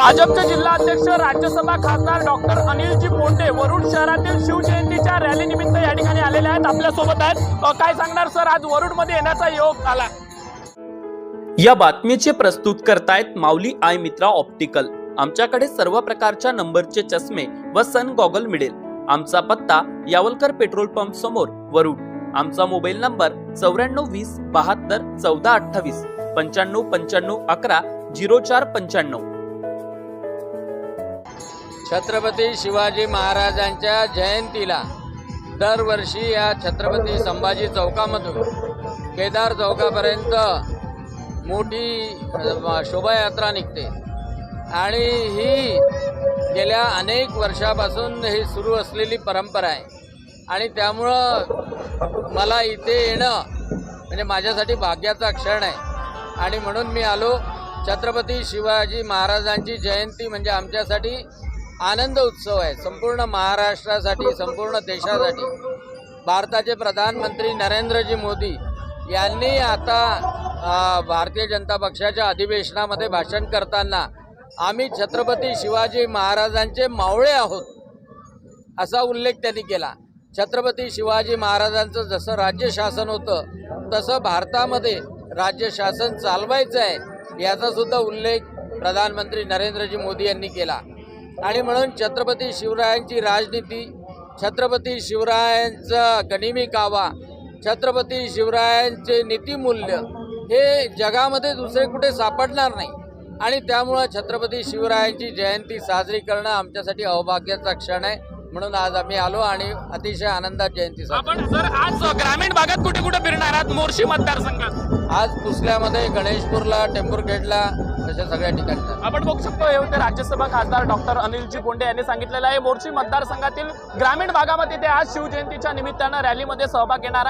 भाजपचे जिल्हाध्यक्ष राज्यसभा खासदार डॉक्टर अनिलजी बोंडे वरुड शहरातील शिवजयंतीच्या रॅली निमित्त या ठिकाणी आलेले आहेत. आपल्यासोबत आहेत काय सांगणार सर? आज वरुडमध्ये येण्याचा योग आला. या बातमीचे प्रस्तुत करतायत माऊली आय मित्रा ऑप्टिकल. आमच्याकडे सर्व प्रकारच्या नंबरचे चष्मे व सन गॉगल मिळेल. आमचा पत्ता यावलकर पेट्रोल पंप समोर वरुड. आमचा मोबाईल नंबर चौऱ्याण्णव वीस बहात्तर चौदा अठ्ठावीस पंच्याण्णव पंच्याण्णव अकरा झिरो चार पंच्याण्णव. छत्रपती शिवाजी महाराजांच्या जयंतीला दरवर्षी या छत्रपती संभाजी चौकामधून केदार चौकापर्यंत मोठी शोभायात्रा निघते. आणि ही गेल्या अनेक वर्षापासून ही सुरू असलेली परंपरा आहे. आणि त्यामुळं मला इथे येणं म्हणजे माझ्यासाठी भाग्याचा क्षण आहे. आणि म्हणून मी आलो. छत्रपती शिवाजी महाराजांची जयंती म्हणजे आमच्यासाठी आनंद उत्सव आहे. संपूर्ण महाराष्ट्रासाठी संपूर्ण देशासाठी. भारताचे प्रधानमंत्री नरेंद्रजी मोदी यांनी आता भारतीय जनता पक्षाच्या अधिवेशनामध्ये भाषण करताना आम्ही छत्रपती शिवाजी महाराजांचे मावळे आहोत असा उल्लेख त्यांनी केला. छत्रपती शिवाजी महाराजांचं जसं राज्य शासन होतं तसं भारतामध्ये राज्य शासन चालवायचं आहे याचासुद्धा उल्लेख प्रधानमंत्री नरेंद्रजी मोदी यांनी केला. आणि म्हणून छत्रपती शिवरायांची राजनीती छत्रपती शिवरायांचा गनिमी कावा छत्रपती शिवरायांचे नीतिमूल्य हे जगामध्ये दुसरे कुठे सापडणार नाही. आणि त्यामुळं छत्रपती शिवरायांची जयंती साजरी करणं आमच्यासाठी अवभाग्याचा क्षण आहे. म्हणून आज आम्ही आलो आणि अतिशय आनंदात जयंती आपण सर आज ग्रामीण भागात कुठे कुठे फिरणार आहात? मोर्शी मतदारसंघात. आज पुसल्यामध्ये गणेशपूरला टेंभुरखेडला अशा सगळ्या ठिकाणी आपण बघू शकतो हे होते राज्यसभा खासदार डॉक्टर अनिलजी बोंडे यांनी सांगितलेलं आहे. मोर्शी मतदारसंघातील ग्रामीण भागामध्ये ते आज शिवजयंतीच्या निमित्तानं रॅलीमध्ये सहभाग घेणार.